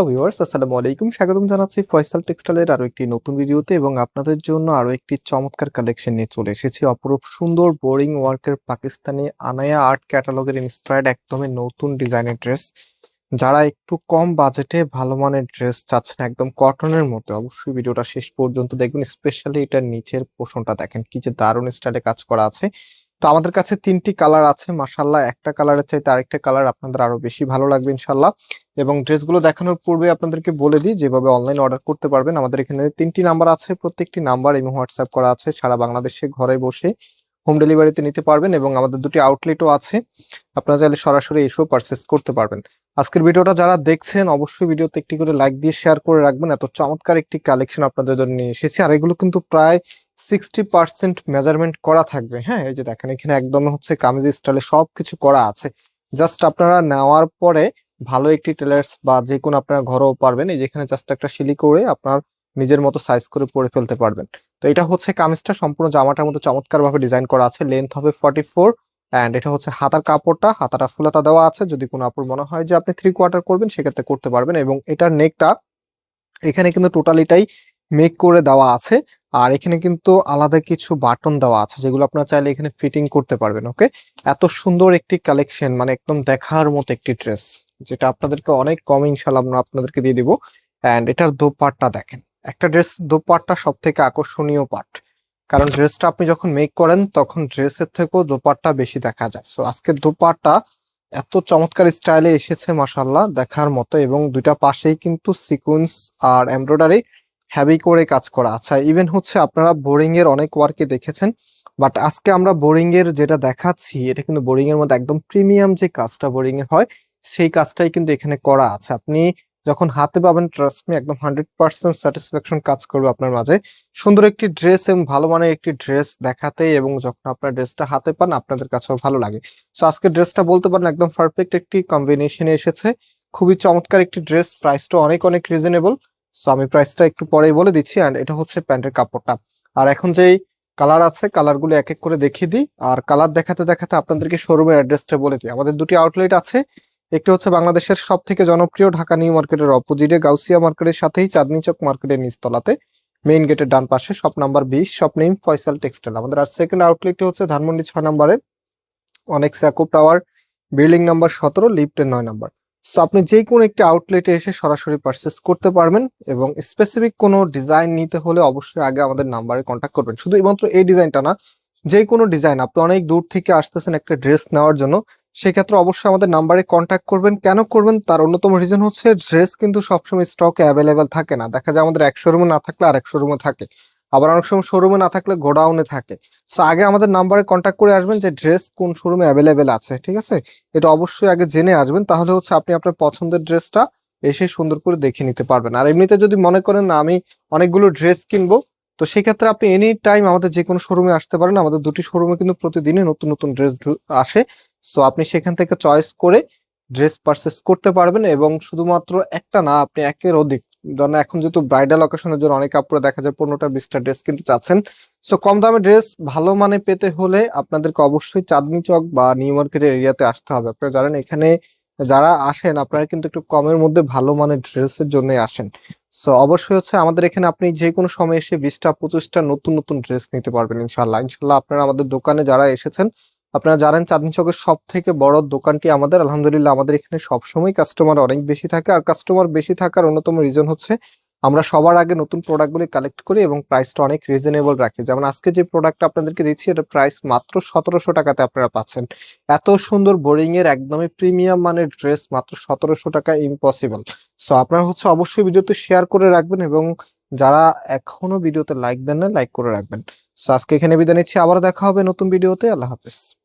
Hello viewers, আসসালামু আলাইকুম। স্বাগতম জানাচ্ছি ফয়সাল টেক্সটাইলের আরও একটি নতুন ভিডিওতে এবং আপনাদের জন্য আরও একটি চমৎকার কালেকশন নিয়ে চলে এসেছি। অপরূপ সুন্দর বোরিং ওয়ার্কের পাকিস্তানি আনায়া আর্ট ক্যাটালগের ইন্সপায়ার্ড একদমই নতুন ডিজাইনের ড্রেস যারা একটু কম বাজেটে ভালো মানের ড্রেস চাচ্ছেন একদম কটনের মধ্যে অবশ্যই ভিডিওটা শেষ পর্যন্ত দেখবেন স্পেশালি এটার নিচের পোষণটা দেখেন, কি যে দারুণ স্টাইলে কাজ করা আছে। তো আমাদের কাছে তিনটি কালার আছে মাসাল্লাহ একটা কালারের চাইতে আরেকটা কালার আপনাদের আরও বেশি ভালো লাগবে ইনশাল্লাহ এবং ড্রেসগুলো দেখানোর পূর্বে আপনাদেরকে বলে দিই, যেভাবে অনলাইন অর্ডার করতে পারবেন, আমাদের এখানে তিনটি নাম্বার আছে, প্রত্যেকটি নাম্বার এবং হোয়াটসঅ্যাপ করা আছে, সারা বাংলাদেশে ঘরে বসে হোম ডেলিভারিতে নিতে পারবেন এবং আমাদের দুটি আউটলেটও আছে। আপনারা চাইলে সরাসরি এসেও পারচেস করতে পারবেন। আজকের ভিডিওটা যারা দেখছেন, অবশ্যই ভিডিওতে একটি করে লাইক দিয়ে শেয়ার করে রাখবেন। এত চমৎকার একটি কালেকশন আপনাদের জন্য নিয়ে এসেছি। আর এগুলো কিন্তু প্রায় সিক্সটি পার্সেন্ট মেজারমেন্ট করা থাকবে। হ্যাঁ এই যে দেখেন, এখানে একদম হচ্ছে কামিজ স্টাইলে সবকিছু করা আছে। জাস্ট আপনারা নেওয়ার পরে ভালো একটি টেলার্স বা যে কোনো আপনারা ঘরেও পারবেন, এই যেখানে জাস্ট একটা শিলি করে আপনার নিজের মতো সাইজ করে পরে ফেলতে পারবেন। তো এটা হচ্ছে কামিজটা, সম্পূর্ণ জামাটার মতো চমৎকার ভাবে ডিজাইন করা আছে। লেন্থ হবে ফর্টি ফোর অ্যান্ড এটা হচ্ছে হাতার কাপড়টা, হাতাটা ফুলাতা দেওয়া আছে। যদি কোনো আপুর মনে হয় যে আপনি থ্রি কোয়ার্টার করবেন, সেক্ষেত্রে করতে পারবেন এবং এটার নেকটা এখানে কিন্তু টোটালিটাই মেক করে দেওয়া আছে। আর এখানে কিন্তু আলাদা কিছু বাটন দেওয়া আছে, যেগুলো আপনারা চাইলে এখানে ফিটিং করতে পারবেন ওকে এত সুন্দর একটি কালেকশন মানে একদম দেখার মতো একটি ড্রেস যেটা আপনাদেরকে অনেক কম ইনশাল্লাহ আমরা আপনাদেরকে দিয়ে দিব। অ্যান্ড এটার দোপাট্টা দেখেন, একটা ড্রেস দোপাট্টা সব থেকে আকর্ষণীয় পার্ট কারণ ড্রেসটা আপনি যখন মেক করেন, তখন ড্রেসের থেকেও দোপাট্টা বেশি দেখা যায়। সো আজকে দোপাট্টা এত চমৎকার স্টাইলে এসেছে মাসাল্লাহ দেখার মতো, এবং দুইটা পাশেই কিন্তু সিকুয়েন্স আর এমব্রয়ডারি হ্যাভি করে কাজ করা। আচ্ছা ইভেন হচ্ছে আপনারা বোরিং এর অনেক ওয়ার্কে দেখেছেন বাট আজকে আমরা বোরিং এর যেটা দেখাচ্ছি, এটা কিন্তু বোরিং এর মধ্যে একদম প্রিমিয়াম যে কাজটা বোরিং এর হয়, সেই কাজটাই কিন্তু এখানে করা আছে। আপনি যখন হাতে পাবেন ট্রাস্ট মি একদম হান্ড্রেড পার্সেন্ট স্যাটিসফ্যাকশন কাজ করবে আপনার মাঝে। সুন্দর একটি ড্রেস এবং ভালো মানের একটি ড্রেস দেখাতে এবং যখন আপনার ড্রেসটা হাতে পান, আপনাদের কাছেও ভালো লাগে। সো আজকে ড্রেসটা বলতে পারেন একদম পারফেক্ট একটি কম্বিনেশনে এসেছে। খুবই চমৎকার একটি ড্রেস প্রাইসটা অনেক অনেক রিজনেবল সো আমি প্রাইসটা একটু পরেই বলে দিচ্ছি অ্যান্ড এটা হচ্ছে প্যান্টের কাপড়টা। আর এখন যেই কালার আছে কালারগুলো এক এক করে দেখিয়ে দিই। আর কালার দেখাতে দেখাতে আপনাদেরকে শোরুমের অ্যাড্রেসটা বলে দিই। আমাদের দুটি আউটলেট আছে। একটি হচ্ছে বাংলাদেশের সব থেকে জনপ্রিয় ঢাকা নিউ মার্কেটের অপোজিটে গাউসিয়া মার্কেটের সাথেই চাঁদনি চক মার্কেটের নিচতলাতে। মেইন গেটের ডান পাশে শপ নাম্বার বিশ শপ নেম ফয়সাল টেক্সটাইল আমাদের আর সেকেন্ড আউটলেটটি হচ্ছে ধানমন্ডি ছয় নম্বরে। অনেক স্যাকো টাওয়ার বিল্ডিং নাম্বার সতেরো লিফটের নয় নাম্বার। সো আপনি যে কোনো একটি আউটলেটে এসে সরাসরি পারচেস করতে পারবেন এবং স্পেসিফিক কোনো ডিজাইন নিতে হলে অবশ্যই আগে আমাদের নাম্বারে কন্ট্যাক্ট করবেন। শুধু মাত্র এই ডিজাইনটা না যে কোনো ডিজাইন আপনি অনেক দূর থেকে আসতেছেন একটা ড্রেস নেওয়ার জন্য, সেক্ষেত্রে অবশ্যই আমাদের নাম্বারে কন্ট্যাক্ট করবেন। কেন করবেন? তার অন্যতম রিজন হচ্ছে ড্রেস কিন্তু সবসময় স্টকে অ্যাভেলেবেল থাকে না। দেখা যায় আমাদের এক শোরুমে না থাকলে আর এক শোরুমে থাকে। আবার অনেক সময় শোরুমে না থাকলে গোডাউনে থাকে। সো আগে আমাদের নাম্বারে কন্ট্যাক্ট করে আসবেন যে ড্রেস কোন শোরুমে অ্যাভেলেবেল আছে, ঠিক আছে? এটা অবশ্যই আগে জেনে আসবেন, তাহলে হচ্ছে আপনি আপনার পছন্দের ড্রেসটা এসে সুন্দর করে দেখে নিতে পারবেন। আর এমনিতে যদি মনে করেন, না, আমি অনেকগুলো ড্রেস কিনবো, তো সেক্ষেত্রে আপনি এনি টাইম আমাদের যে কোনো শোরুমে আসতে পারেন। আমাদের দুটি শোরুমে কিন্তু প্রতিদিনই নতুন নতুন ড্রেস আসে। সো আপনি সেখান থেকে চয়েস করে ড্রেস পারচেস করতে পারবেন এবং শুধুমাত্র একটা না, আপনি একের অধিক ধরেন এখন যেহেতু ব্রাইডাল অকেশনের জন্য অনেক কাপড়ে দেখা যায় পনেরোটা বিশটা ড্রেস কিনতে চাচ্ছেন। সো কম দামে ড্রেস ভালো মানে পেতে হলে আপনাদেরকে অবশ্যই চাঁদনি চক বা নিউ মার্কেটের এরিয়াতে আসতে হবে। আপনারা জানেন এখানে যারা আসেন, আপনারা কিন্তু একটু কমের মধ্যে ভালো মানের ড্রেসের জন্য আসেন। সো অবশ্যই হচ্ছে আমাদের এখানে আপনি যে কোনো সময় এসে বিশটা, পঁচিশটা নতুন নতুন ড্রেস নিতে পারবেন ইনশাল্লাহ ইনশাল্লাহ আপনারা আমাদের দোকানে যারা এসেছেন আপনারা জানেন চাঁদনি চকের সব থেকে বড় দোকানটি আমাদের, আলহামদুলিল্লাহ আমাদের এখানে সবসময় কাস্টমার অনেক বেশি থাকে। আর কাস্টমার বেশি থাকার অন্যতম রিজন হচ্ছে আমরা সবার আগে নতুন প্রোডাক্টগুলি কালেক্ট করি এবং প্রাইসটা অনেক রিজনেবল রাখি। যেমন আজকে যে প্রোডাক্টটা আপনাদেরকে দিচ্ছি এটা প্রাইস মাত্র সতেরোশো টাকাতে আপনারা পাচ্ছেন। এত সুন্দর বোরিং এর একদমই প্রিমিয়াম মানের ড্রেস মাত্র সতেরোশো টাকা ইম্পসিবল সো আপনারা হচ্ছে অবশ্যই ভিডিওতে শেয়ার করে রাখবেন এবং যারা এখনও ভিডিওতে লাইক দেন না লাইক করে রাখবেন। সো আজকে এখানে বিদায় নিচ্ছি। আবার দেখা হবে নতুন ভিডিওতে আল্লাহ হাফেজ।